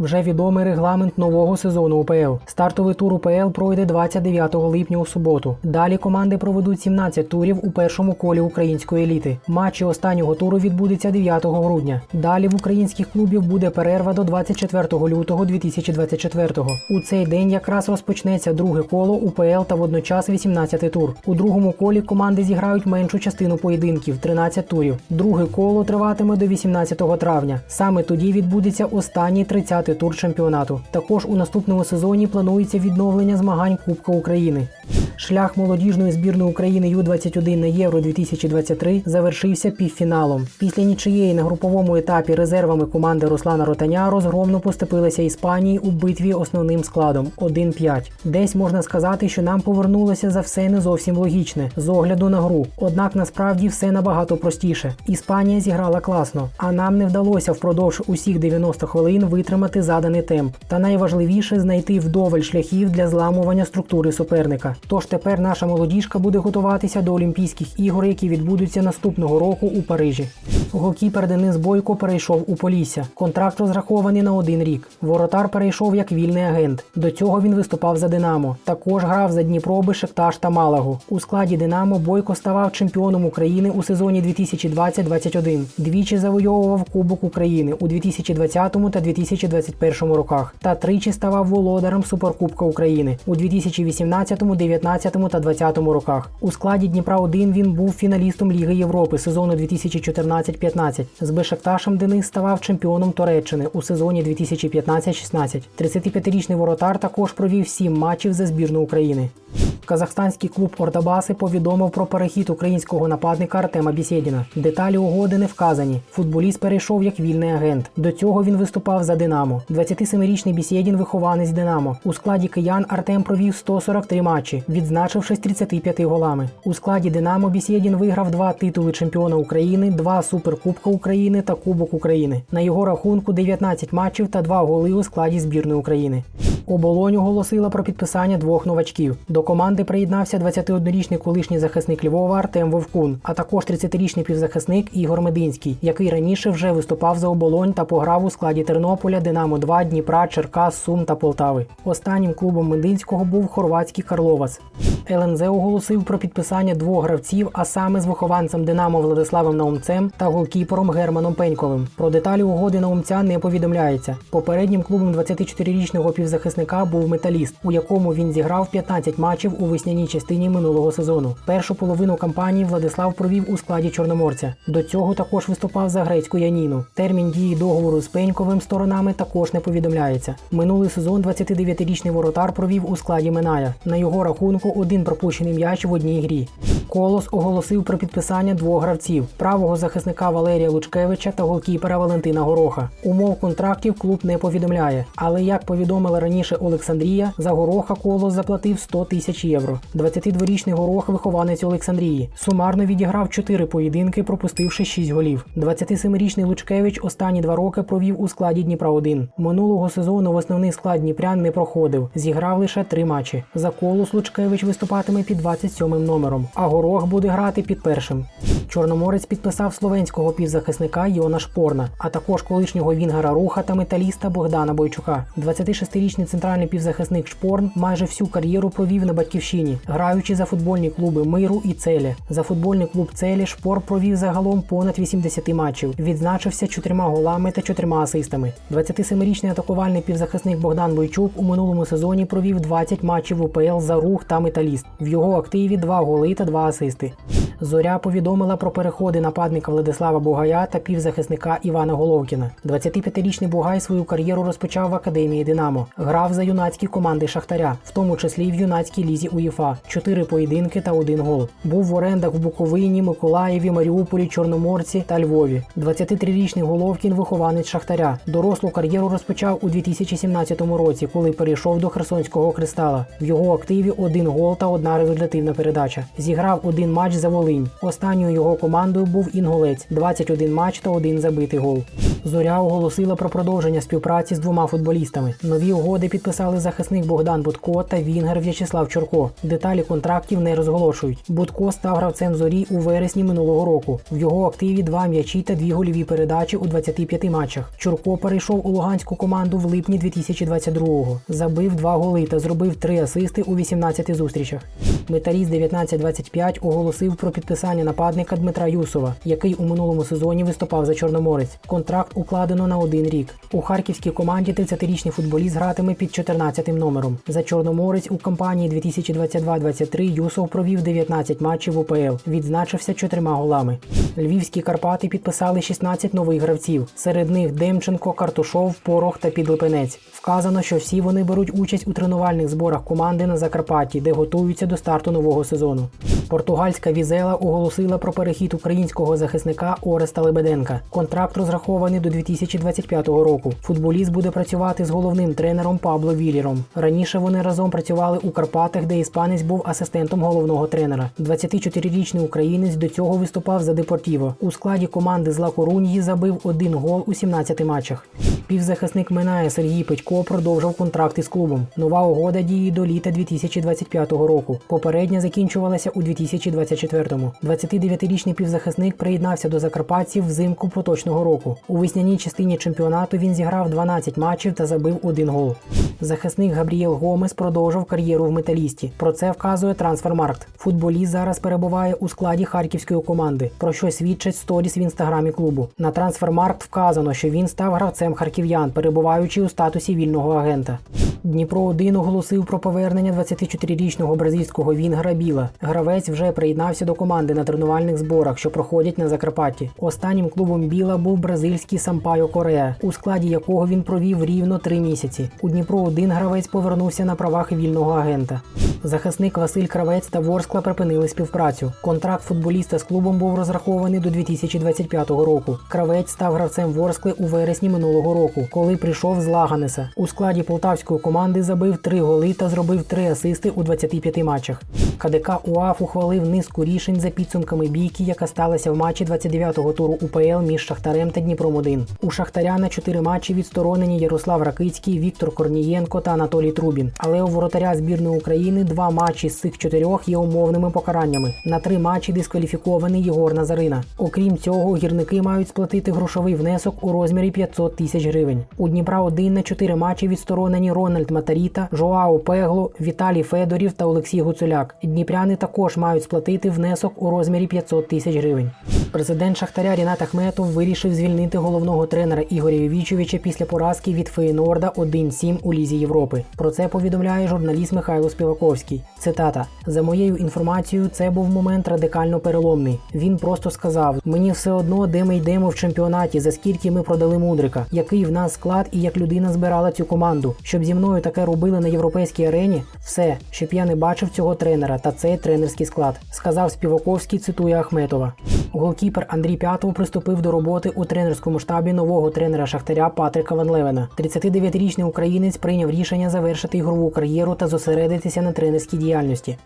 Вже відомий регламент нового сезону УПЛ. Стартовий тур УПЛ пройде 29 липня у суботу. Далі команди проведуть 17 турів у першому колі української еліти. Матчі останнього туру відбудеться 9 грудня. Далі в українських клубів буде перерва до 24 лютого 2024-го. У цей день якраз розпочнеться друге коло УПЛ та водночас 18 тур. У другому колі команди зіграють меншу частину поєдинків 13 турів. Друге коло триватиме до 18 травня. Саме тоді відбудеться останній 30-й тур чемпіонату. Також у наступному сезоні планується відновлення змагань Кубка України. Шлях молодіжної збірної України Ю-21 на Євро 2023 завершився півфіналом. Після нічиєї на груповому етапі резервами команди Руслана Ротаня розгромно поступилися Іспанії у битві основним складом 1-5. Десь можна сказати, що нам повернулося за все не зовсім логічне з огляду на гру. Однак насправді все набагато простіше. Іспанія зіграла класно, а нам не вдалося впродовж усіх 90 хвилин витримати заданий темп. Та найважливіше знайти вдоволь шляхів для зламування структури суперника. Тож тепер наша молодіжка буде готуватися до Олімпійських ігор, які відбудуться наступного року у Парижі. Голкіпер Денис Бойко перейшов у Полісся. Контракт розрахований на один рік. Воротар перейшов як вільний агент. До цього він виступав за Динамо. Також грав за Дніпро, Бешикташ та Малагу. У складі Динамо Бойко ставав чемпіоном України у сезоні 2020-21. Двічі завойовував Кубок України у 2020 та 2021 роках. Та тричі ставав володарем Суперкубка України у 2018, 19 та 20 роках. У складі Дніпра 1 він був фіналістом Ліги Європи сезону 2014-15. З Бешекташем Денис ставав чемпіоном Туреччини у сезоні 2015-16. 35-річний воротар також провів 7 матчів за збірну України. Казахстанський клуб Ордабаси повідомив про перехід українського нападника Артема Бісєдіна. Деталі угоди не вказані. Футболіст перейшов як вільний агент. До цього він виступав за Динамо. 27-річний Бісєдін вихованець Динамо. У складі киян Артем провів 143 матчі, відзначившись 35 голами. У складі Динамо Бісєдін виграв два титули чемпіона України, два суперкубка України та Кубок України. На його рахунку 19 матчів та два голи у складі збірної України. Оболонь оголосила про підписання двох новачків. До команди приєднався 21-річний колишній захисник Львова Артем Вовкун, а також 30-річний півзахисник Ігор Мединський, який раніше вже виступав за оболонь та пограв у складі Тернополя, Динамо 2 Дніпра, Черкас, Сум та Полтави. Останнім клубом Мединського був хорватський Карловас. ЛНЗ оголосив про підписання двох гравців, а саме з вихованцем Динамо Владиславом Наумцем та голкіпером Германом Пеньковим. Про деталі угоди Наумця не повідомляється. Попереднім клубом 24-річного півзахисника був металіст, у якому він зіграв 15 матчів у весняній частині минулого сезону. Першу половину кампанії Владислав провів у складі Чорноморця. До цього також виступав за грецьку Яніну. Термін дії договору з Пеньковим сторонами також не повідомляється. Минулий сезон 29-річний воротар провів у складі Миная. На його рахунку один пропущений м'яч в одній грі. Колос оголосив про підписання двох гравців: правого захисника Валерія Лучкевича та голкіпера Валентина Гороха. Умов контрактів клуб не повідомляє, але як повідомила раніше Олександрія, за Гороха Колос заплатив 100 тисяч євро. 22-річний Горох вихованець Олександрії. Сумарно відіграв 4 поєдинки, пропустивши 6 голів. 27-річний Лучкевич останні два роки провів у складі Дніпра 1 Минулого сезону в основний склад Дніпрян не проходив, зіграв лише три матчі. За Колос Лучкевич виступатиме під 27 номером, а Горох буде грати під першим. Чорноморець підписав словенського півзахисника Йона Шпорна, а також колишнього вінгера руха та металіста Богдана Бойчука. 26-річний центральний півзахисник Шпорн майже всю кар'єру провів на батьківщині, граючи за футбольні клуби Миру і Целі. За футбольний клуб Целі Шпор провів загалом понад 80 матчів, відзначився чотирма голами та чотирма асистами. 27-річний атакувальний півзахисник Богдан Бойчук у минулому сезоні провів 20 матчів УПЛ за рух та металіст. В його активі два голи та два асисти. Зоря повідомила про переходи нападника Владислава Бугая та півзахисника Івана Головкіна. 25-річний Бугай свою кар'єру розпочав в академії Динамо. Грав за юнацькі команди Шахтаря, в тому числі в юнацькій лізі УЄФА. Чотири поєдинки та один гол. Був в орендах в Буковині, Миколаєві, Маріуполі, Чорноморці та Львові. 23-річний Головкін вихованець Шахтаря. Дорослу кар'єру розпочав у 2017 році, коли перейшов до Херсонського кристала. В його активі один гол та одна результативна передача. Зіграв один матч за Волинь. Останньою його командою був інгулець 21 матч та один забитий гол. Зоря оголосила про продовження співпраці з двома футболістами. Нові угоди підписали захисник Богдан Будко та Вінгер В'ячеслав Чурко. Деталі контрактів не розголошують. Будко став гравцем зорі у вересні минулого року. В його активі два м'ячі та дві гольові передачі у 25 матчах. Чурко перейшов у луганську команду в липні 2022-го. Забив два голи та зробив три асисти у 18 зустрічах. Металіст 1925 оголосив про підписання нападника Дмитра Юсова, який у минулому сезоні виступав за Чорноморець. Контракт укладено на один рік. У харківській команді 30-річний футболіст гратиме під 14 номером. За Чорноморець у кампанії 2022-23 Юсов провів 19 матчів УПЛ, відзначився чотирма голами. Львівські Карпати підписали 16 нових гравців. Серед них Демченко, Картушов, Порох та Підлипенець. Вказано, що всі вони беруть участь у тренувальних зборах команди на Закарпатті, де готуються до старту нового сезону. Португальська візела оголосила про перехід українського захисника Ореста Лебеденка. Контракт розрахований до 2025 року. Футболіст буде працювати з головним тренером Пабло Віллером. Раніше вони разом працювали у Карпатах, де іспанець був асистентом головного тренера. 24-річний українець до цього виступав за Депортіво. У складі команди з Ла Коруньї забив один гол у 17 матчах. Півзахисник Минає Сергій Петько продовжив контракт із клубом. Нова угода діє до літа 2025 року. Попередня закінчувалася у 2024-му. 29-річний півзахисник приєднався до закарпатців взимку поточного року. У весняній частині чемпіонату він зіграв 12 матчів та забив один гол. Захисник Габрієл Гомес продовжив кар'єру в металісті. Про це вказує Трансфермаркт. Футболіст зараз перебуває у складі харківської команди, про що свідчать сторіс в інстаграмі клубу. На Трансфермаркт вказано, що він став гравцем харків'ян, перебуваючи у статусі вільного агента. Дніпро 1 оголосив про повернення 24-річного бразильського Вінгра Біла. Гравець вже приєднався до команди на тренувальних зборах, що проходять на Закарпатті. Останнім клубом Біла був бразильський Сампайо Корея, у складі якого він провів рівно три місяці. У Дніпро 1 гравець повернувся на правах вільного агента. Захисник Василь Кравець та Ворскла припинили співпрацю. Контракт футболіста з клубом був розрахований до 2025 року. Кравець став гравцем Ворскли у вересні минулого року, коли прийшов з Лаганеса. У складі полтавської команди забив три голи та зробив три асисти у 25 матчах. КДК УАФ ухвалив низку рішень за підсумками бійки, яка сталася в матчі 29-го туру УПЛ між Шахтарем та Дніпром 1 У Шахтаря на чотири матчі відсторонені Ярослав Ракицький, Віктор Корнієнко та Анатолій Трубін. Але у воротаря збірної України два матчі з цих чотирьох є умовними покараннями. На три матчі дискваліфікований Єгор Назарина. Окрім цього, гірники мають сплатити грошовий внесок у розмірі 500 тисяч гривень. У Дніпра 1 на чотири матчі відсторонені Рональд Матаріта, Жоао Пегло, Віталій Федорів та Олексій Гуцуляк. Дніпряни також мають сплатити внесок у розмірі 500 тисяч гривень. Президент Шахтаря Рінат Ахметов вирішив звільнити головного тренера Ігоря Вівічовича після поразки від Фейнорда 1-7 у Лізі Європи. Про це повідомляє журналіст Михайло Співаковський. Цитата: за моєю інформацією, це був момент радикально переломний. Він просто сказав: мені все одно, де ми йдемо в чемпіонаті, за скільки ми продали мудрика, який в нас склад і як людина збирала цю команду. Щоб зі мною таке робили на європейській арені, все, щоб я не бачив цього тренера та цей тренерський склад, сказав Співаковський, цитує Ахметова. Голкіпер Андрій П'ятов приступив до роботи у тренерському штабі нового тренера Шахтаря Патрика Ван Левена. 39-річний українець прийняв рішення завершити ігрову кар'єру та зосередитися на тренерській діяльності.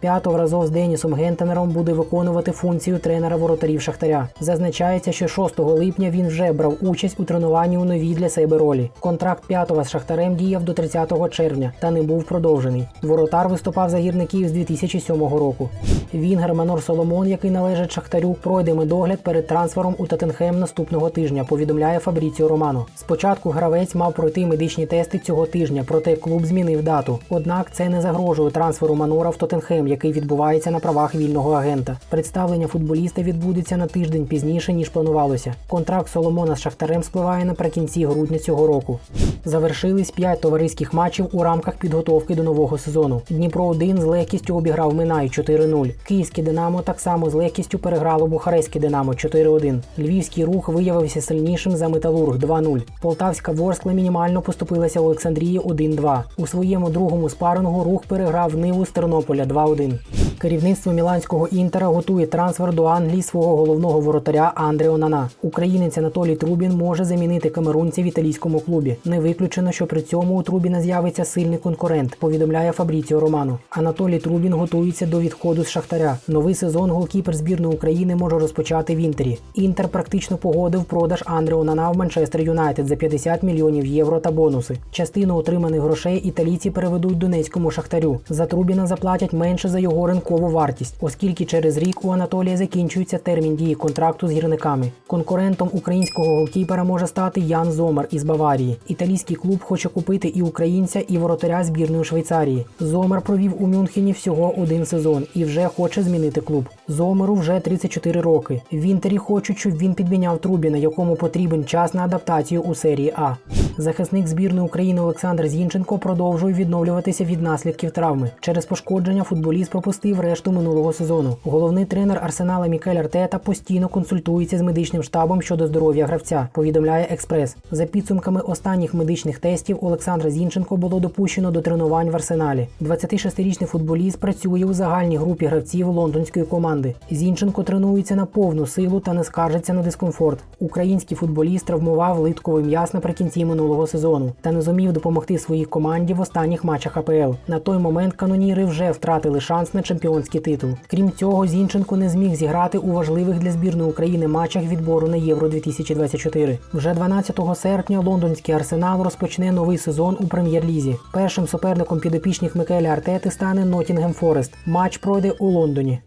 П'ятов разом з Денісом Гентенером буде виконувати функцію тренера воротарів Шахтаря. Зазначається, що 6 липня він вже брав участь у тренуванні у новій для себе ролі. Контракт П'ятова з Шахтарем діяв до 30 червня та не був продовжений. Воротар виступав за гірників з 2007 року. Вінгер Манор Соломон, який належить Шахтарю, пройде медогляд перед трансфером у Тоттенхем наступного тижня. Повідомляє Фабріціо Романо. Спочатку гравець мав пройти медичні тести цього тижня, проте клуб змінив дату. Однак це не загрожує трансферу Манора в Тоттенхем, який відбувається на правах вільного агента. Представлення футболіста відбудеться на тиждень пізніше ніж планувалося. Контракт Соломона з Шахтарем спливає наприкінці грудня цього року. Завершились п'ять товариських матчів у рамках підготовки до нового сезону. Дніпро 1 з легкістю обіграв Минай 4-0. Київське Динамо так само з легкістю переграло Бухарестське Динамо 4-1. Львівський рух виявився сильнішим за Металург 2-0. Полтавська Ворскла мінімально поступилася Олександрії 1-2. У своєму другому спарингу рух переграв Ниву з Тернополя 2-1. Керівництво міланського інтера готує трансфер до Англії свого головного воротаря Андре Онана. Українець Анатолій Трубін може замінити камерунця в італійському клубі. Не виключено, що при цьому у Трубіна з'явиться сильний конкурент. Повідомляє Фабріціо Романо. Анатолій Трубін готується до відходу з Шахтаря. Новий сезон голкіпер збірної України може розпочати в інтері. Інтер практично погодив продаж Андре Онана в Манчестер Юнайтед за 50 мільйонів євро та бонуси. Частину отриманих грошей італійці переведуть донецькому шахтарю. За Трубіна заплатять менше за його ринкову вартість, оскільки через рік у Анатолія закінчується термін дії контракту з гірниками. Конкурентом українського голкіпера може стати Ян Зомер із Баварії. Італійський клуб хоче купити і українця, і воротаря збірної Швейцарії. Зомер провів у Мюнхені всього один сезон і вже хоче змінити клуб. Зомеру вже 34 роки. В інтері хочуть, щоб він підміняв Трубіна, якому потрібен час на адаптацію у серії А. Захисник збірної України Олександр Зінченко продовжує відновлюватися від наслідків травми. Через пошкодження футболіст пропустив решту минулого сезону. Головний тренер Арсенала Мікель Артета постійно консультується з медичним штабом щодо здоров'я гравця. Повідомляє Експрес. За підсумками останніх медичних тестів Олександра Зінченко було допущено до тренувань в Арсеналі. 26-річний футболіст працює у загальній групі гравців лондонської команди. Зінченко тренується на повну силу та не скаржиться на дискомфорт. Український футболіст травмував литковий м'яз наприкінці минулого сезону та не зумів допомогти своїй команді в останніх матчах АПЛ. На той момент каноніри вже втратили шанс на чемпіонський титул. Крім цього, Зінченко не зміг зіграти у важливих для збірної України матчах відбору на Євро 2024. Вже 12 серпня лондонський арсенал розпочне новий сезон у прем'єр-лізі. Першим суперником підопічних Микеля Артети стане Ноттінгем Форест. Матч пройде у Лондоні.